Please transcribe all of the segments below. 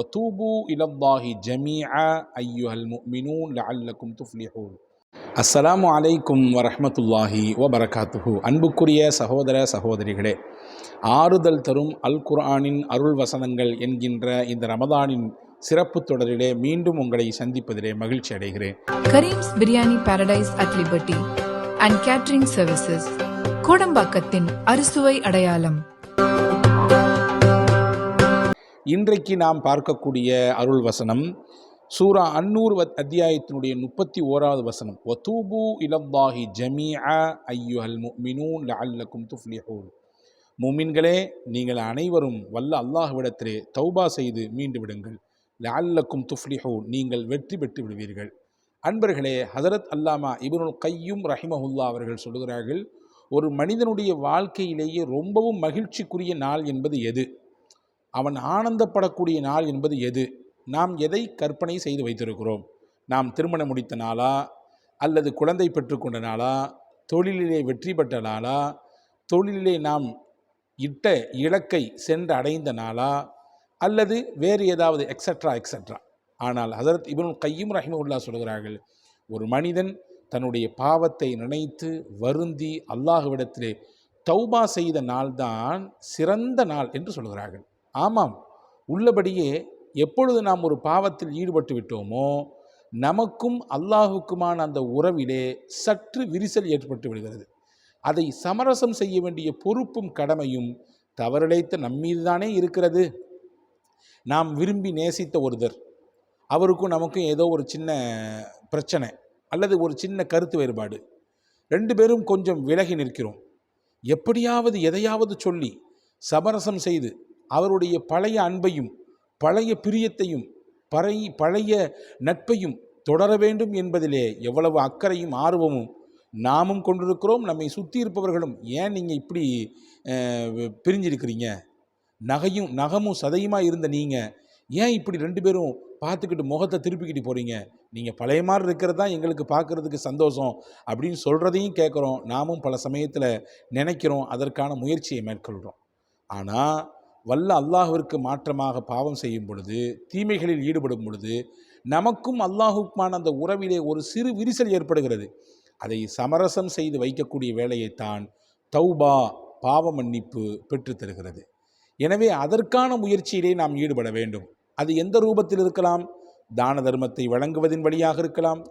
ஒத்தூபு இலல்லாஹி ஜமீஆ ஐயுஹல் முக்மினூன் லஅல்லக்கும் துஃப்லிஹூன். அஸ்ஸலாமு அலைக்கும் வரஹமத்துல்லாஹி வபரகாத்துஹு. அன்புக்குரிய சகோதர சகோதரிகளே ஆறுதல் தரும் அல் குர்ஆனின் அருள் வசனங்கள் என்கின்ற இந்த ரமதானின் சிறப்பு தொடரிலே மீண்டும் உங்களை சந்திப்பதிலே மகிழ்ச்சி அடைகிறேன். Karim's biryani paradise at Liberty and catering services கோடம்பாக்கத்தின் அரிசுவை அடையாளம். இன்றைக்கு நாம் பார்க்கக்கூடிய அருள் வசனம் சூரா அன்னூர் வத் அத்தியாயத்தினுடைய முப்பத்தி ஓராவது வசனம். ஒத்தூபு இலல்லாஹி ஜமீஆ ஐயுஹல் முஃமினூன் லஅல்லக்கும் துஃப்லிஹூன். முமின்களே நீங்கள் அனைவரும் வல்ல அல்லாஹ்விடத்திலே தௌபா செய்து மீண்டு விடுங்கள். லல்லக்கும் துஃப்லிஹூன் நீங்கள் வெற்றி பெற்று விடுவீர்கள். அன்பர்களே ஹதரத் அல்லாமா இப்னுல் கையும் ரஹிமஹுல்லா அவர்கள் சொல்கிறார்கள் ஒரு மனிதனுடைய வாழ்க்கையிலேயே ரொம்பவும் மகிழ்ச்சிக்குரிய நாள் என்பது எது? அவன் ஆனந்தப்படக்கூடிய நாள் என்பது எது? நாம் எதை கற்பனை செய்து வைத்திருக்கிறோம்? நாம் திருமணம் முடித்த நாளா? அல்லது குழந்தை பெற்றுக்கொண்ட நாளா? தொழிலிலே வெற்றி பெற்ற நாளா? தொழிலிலே நாம் இட்ட இலக்கை சென்று அடைந்த நாளா? அல்லது வேறு ஏதாவது எக்ஸட்ரா எக்ஸட்ரா ஆனால் ஹசரத் இப்னுல் கையும் ரஹிமவுல்லா சொல்கிறார்கள் ஒரு மனிதன் தன்னுடைய பாவத்தை நினைத்து வருந்தி அல்லாஹுவிடத்திலே தௌபா செய்த நாள்தான் சிறந்த நாள் என்று சொல்கிறார்கள். ஆமாம். உள்ளபடியே எப்பொழுது நாம் ஒரு பாவத்தில் ஈடுபட்டு விட்டோமோ நமக்கும் அல்லாஹுக்குமான அந்த உறவிலே சற்று விரிசல் ஏற்பட்டு விடுகிறது. அதை சமரசம் செய்ய வேண்டிய பொறுப்பும் கடமையும் தவறிழைத்த நம்மீதுதானே இருக்கிறது. நாம் விரும்பி நேசித்த ஒருதர் அவருக்கும் நமக்கும் ஏதோ ஒரு சின்ன பிரச்சனை அல்லது ஒரு சின்ன கருத்து வேறுபாடு. ரெண்டு பேரும் கொஞ்சம் விலகி நிற்கிறோம். எப்படியாவது எதையாவது சொல்லி சமரசம் செய்து அவருடைய பழைய அன்பையும் பழைய பிரியத்தையும் பறை பழைய நட்பையும் தொடர வேண்டும் என்பதிலே எவ்வளவு அக்கறையும் ஆர்வமும் நாமும் கொண்டிருக்கிறோம். நம்மை சுற்றி இருப்பவர்களும் ஏன் நீங்கள் இப்படி பிரிஞ்சிருக்கிறீங்க? நகையும் நகமும் சதையுமாக இருந்த நீங்கள் ஏன் இப்படி ரெண்டு பேரும் பார்த்துக்கிட்டு முகத்தை திருப்பிக்கிட்டு போகிறீங்க நீங்கள் பழைய மாதிரி இருக்கிறது தான் எங்களுக்கு பார்க்குறதுக்கு சந்தோஷம் அப்படின்னு சொல்கிறதையும் கேட்குறோம். நாமும் பல சமயத்தில் நினைக்கிறோம். அதற்கான முயற்சியை மேற்கொள்கிறோம். ஆனால் வல்ல அல்லாஹுவிற்கு மாற்றமாக பாவம் செய்யும் பொழுது தீமைகளில் ஈடுபடும் பொழுது நமக்கும் அல்லாஹுக்குமான அந்த உறவிலே ஒரு சிறு விரிசல் ஏற்படுகிறது. அதை சமரசம் செய்து வைக்கக்கூடிய வேலையைத்தான் தௌபா பாவ மன்னிப்பு பெற்றுத் தருகிறது. எனவே அதற்கான முயற்சியிலே நாம் ஈடுபட வேண்டும். அது எந்த ரூபத்தில் இருக்கலாம்? தான தர்மத்தை வழங்குவதின் வழியாக இருக்கலாம்.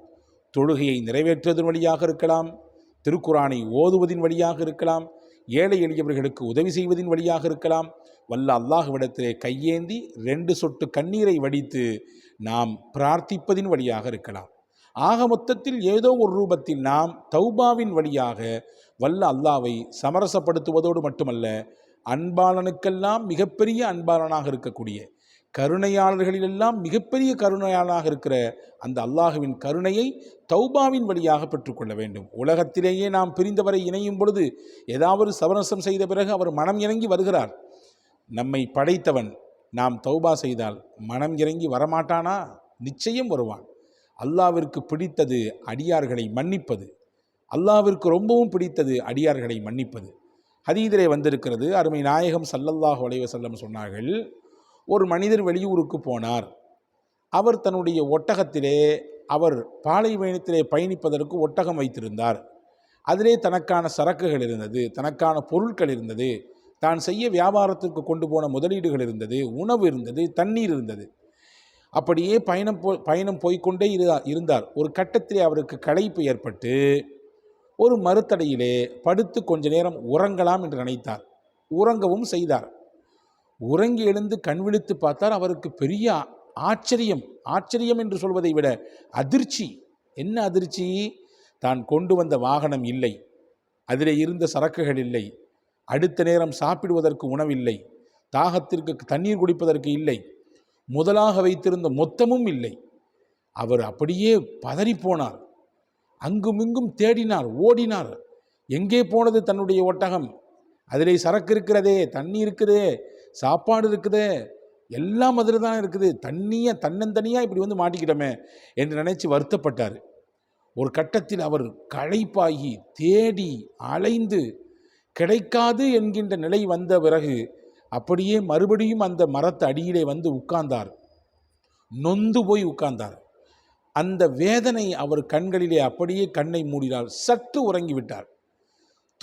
தொழுகையை நிறைவேற்றுவதன் வழியாக இருக்கலாம். திருக்குரானை ஓதுவதின் வழியாக இருக்கலாம். ஏழை எளியவர்களுக்கு உதவி செய்வதின் வழியாக இருக்கலாம். வல்ல அல்லாஹுவிடத்திலே கையேந்தி ரெண்டு சொட்டு கண்ணீரை வடித்து நாம் பிரார்த்திப்பதின் வழியாக இருக்கலாம். ஆக மொத்தத்தில் ஏதோ ஒரு ரூபத்தில் நாம் தௌபாவின் வழியாக வல்ல அல்லாவை சமரசப்படுத்துவதோடு மட்டுமல்ல அன்பாளனுக்கெல்லாம் மிகப்பெரிய அன்பாளனாக இருக்கக்கூடிய கருணையாளர்களிலெல்லாம் மிகப்பெரிய கருணையாளராக இருக்கிற அந்த அல்லாஹுவின் கருணையை தௌபாவின் வழியாக பெற்றுக்கொள்ள வேண்டும். உலகத்திலேயே நாம் பிரிந்தவரை இணையும் பொழுது ஏதாவது சவரசம் செய்த பிறகு அவர் மனம் இறங்கி வருகிறார். நம்மை படைத்தவன் நாம் தௌபா செய்தால் மனம் இறங்கி வரமாட்டானா? நிச்சயம் வருவான். அல்லாவிற்கு பிடித்தது அடியார்களை மன்னிப்பது. அல்லாவிற்கு ரொம்பவும் பிடித்தது அடியார்களை மன்னிப்பது. ஹதீதிலே வந்திருக்கிறது அருமை நாயகம் சல்லல்லாஹு அலைஹி சொன்னார்கள் ஒரு மனிதர் வெளியூருக்கு போனார். அவர் தன்னுடைய ஒட்டகத்திலே அவர் பாலைவனத்திலே பயணிப்பதற்கு ஒட்டகம் வைத்திருந்தார். அதிலே தனக்கான சரக்குகள் இருந்தது தனக்கான பொருட்கள் இருந்தது தான் செய்ய வியாபாரத்திற்கு கொண்டு போன முதலீடுகள் இருந்தது உணவு இருந்தது தண்ணீர் இருந்தது. அப்படியே பயணம் போ பயணம் போய்க்கொண்டே இரு இருந்தார். ஒரு கட்டத்திலே அவருக்கு களைப்பு ஏற்பட்டு ஒரு மறுத்தடையிலே படுத்து கொஞ்ச நேரம் உறங்கலாம் என்று நினைத்தார். உறங்கவும் செய்தார். உறங்கி எழுந்து கண் விழித்து பார்த்தார். அவருக்கு பெரிய ஆச்சரியம் ஆச்சரியம் என்று சொல்வதை விட அதிர்ச்சி. என்ன அதிர்ச்சி? தான் கொண்டு வந்த வாகனம் இல்லை. அதிலே இருந்த சரக்குகள் இல்லை. அடுத்த நேரம் சாப்பிடுவதற்கு உணவில்லை. தாகத்திற்கு தண்ணீர் குடிப்பதற்கு இல்லை. முதலாக வைத்திருந்த மொத்தமும் இல்லை. அவர் அப்படியே பதறிப்போனார் அங்குமிங்கும் தேடினார் ஓடினார். எங்கே போனது தன்னுடைய ஒட்டகம்? அதிலே சரக்கு இருக்கிறதே தண்ணி இருக்குதே சாப்பாடு இருக்குதே. எல்லாம் அதில் தான் இருக்குது. தண்ணியாக தன்னந்தனியாக இப்படி வந்து மாட்டிக்கிட்டோமே என்று நினைச்சு வருத்தப்பட்டார். ஒரு கட்டத்தில் அவர் களைப்பாகி தேடி அலைந்து கிடைக்காது என்கின்ற நிலை வந்த பிறகு அப்படியே மறுபடியும் அந்த மரத்து அடியிலே வந்து உட்கார்ந்தார். நொந்து போய் உட்கார்ந்தார். அந்த வேதனை அவர் கண்களிலே அப்படியே கண்ணை மூடினார் சற்று உறங்கி விட்டார்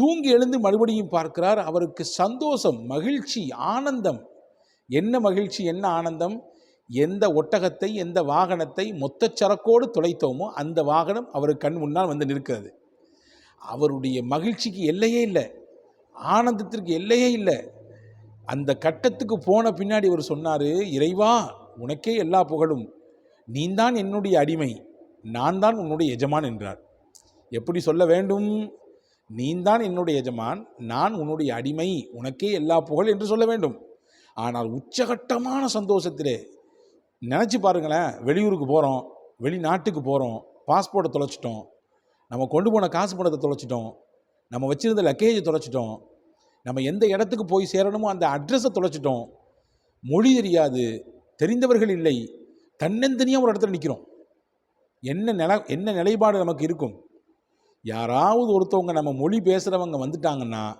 தூங்கி எழுந்து மறுபடியும் பார்க்கிறார். அவருக்கு சந்தோஷம் மகிழ்ச்சி ஆனந்தம். என்ன மகிழ்ச்சி என்ன ஆனந்தம்? எந்த ஒட்டகத்தை எந்த வாகனத்தை மொத்த சரக்கோடு துளைத்தோமோ அந்த வாகனம் அவர் கண் முன்னால் வந்து நிற்கிறது. அவருடைய மகிழ்ச்சிக்கு எல்லையே இல்லை. ஆனந்தத்திற்கு எல்லையே இல்லை. அந்த கட்டத்துக்கு போன பின்னாடி அவர் சொன்னார் இறைவா உனக்கே எல்லா புகழும். நீந்தான் என்னுடைய அடிமை. நான் தான் உன்னுடைய எஜமான் என்றார். எப்படி சொல்ல வேண்டும்? நீந்தான் என்னுடைய எஜமான் நான் உன்னுடைய அடிமை உனக்கே எல்லா புகழ் என்று சொல்ல வேண்டும். ஆனால் உச்சகட்டமான சந்தோஷத்திலே நினச்சி பாருங்களேன் வெளியூருக்கு போகிறோம் வெளிநாட்டுக்கு போகிறோம் பாஸ்போர்ட்டை தொலைச்சிட்டோம் நம்ம கொண்டு போன காசு பணத்தை தொலைச்சிட்டோம் நம்ம வச்சிருந்த லக்கேஜை தொலைச்சிட்டோம் நம்ம எந்த இடத்துக்கு போய் சேரணுமோ அந்த அட்ரஸை தொலைச்சிட்டோம் மொழி தெரியாது தெரிந்தவர்கள் இல்லை தன்னந்தனியாக ஒரு இடத்துல நிற்கிறோம் என்ன நில என்ன நிலைப்பாடு நமக்கு இருக்கும்? யாராவது ஒருத்தவங்க நம்ம மொழி பேசுகிறவங்க வந்துட்டாங்கன்னா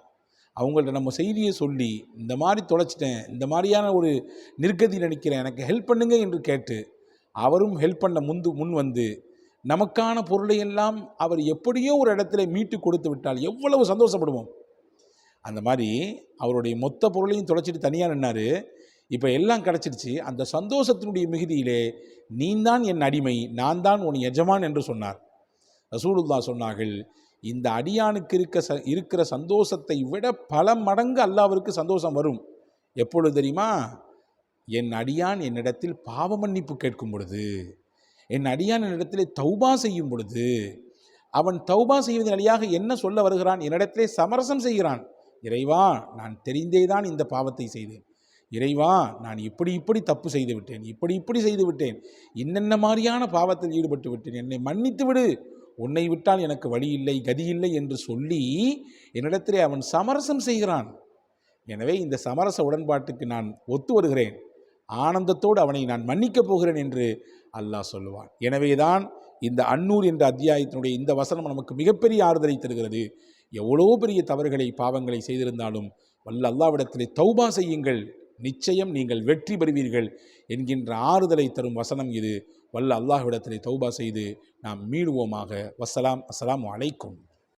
அவங்கள்ட்ட நம்ம செய்தியை சொல்லி இந்த மாதிரி தொலைச்சிட்டேன் இந்த மாதிரியான ஒரு நிர்கதியில் நினைக்கிறேன் எனக்கு ஹெல்ப் பண்ணுங்க என்று கேட்டு அவரும் ஹெல்ப் பண்ண முந்து முன் வந்து நமக்கான பொருளையெல்லாம் அவர் எப்படியோ ஒரு இடத்துல மீட்டு கொடுத்து விட்டால் எவ்வளவு சந்தோஷப்படுவோம். அந்த மாதிரி அவருடைய மொத்த பொருளையும் தொலைச்சிட்டு தனியாக நின்னார். இப்போ எல்லாம் கிடச்சிருச்சு. அந்த சந்தோஷத்தினுடைய மிகுதியிலே நீந்தான் என் அடிமை நான் தான் உன் எஜமான் என்று சொன்னார். ரசூலுல்லா சொன்னார்கள் இந்த அடியானுக்கு இருக்க ச இருக்கிற சந்தோஷத்தை விட பல மடங்கு அல்லாவிற்கு சந்தோஷம் வரும். எப்பொழுது தெரியுமா? என் அடியான் என்னிடத்தில் பாவ மன்னிப்பு கேட்கும் பொழுது என் அடியான் என்னிடத்திலே தௌபா செய்யும் பொழுது அவன் தௌபா செய்வதன் வழியாக என்ன சொல்ல வருகிறான்? என்னிடத்திலே சமரசம் செய்கிறான். இறைவா நான் தெரிந்தே தான் இந்த பாவத்தை செய்தேன். இறைவா நான் இப்படி இப்படி தப்பு செய்து விட்டேன் இப்படி இப்படி செய்து விட்டேன் என்னென்ன மாதிரியான பாவத்தில் ஈடுபட்டு விட்டேன்? என்னை மன்னித்து விடு. உன்னை விட்டால் எனக்கு வழி இல்லை கதி இல்லை என்று சொல்லி என்னிடத்திலே அவன் சமரசம் செய்கிறான். எனவே இந்த சமரச உடன்பாட்டுக்கு நான் ஒத்து வருகிறேன். ஆனந்தத்தோடு அவனை நான் மன்னிக்கப் போகிறேன் என்று அல்லாஹ் சொல்லுவான். எனவேதான் இந்த அன்னூர் என்ற அத்தியாயத்தினுடைய இந்த வசனம் நமக்கு மிகப்பெரிய ஆறுதலை தருகிறது. எவ்வளோ பெரிய தவறுகளை பாவங்களை செய்திருந்தாலும் வல்ல அல்லாவிடத்திலே தௌபா செய்யுங்கள். நிச்சயம் நீங்கள் வெற்றி பெறுவீர்கள் என்கின்ற ஆறுதலை தரும் வசனம் இது. வல்ல அல்லாஹ்விடத்திலே தௌபா செய்து நாம் மீடுவோமாக. வசலாம் அஸ்லாம் அலைக்கும்.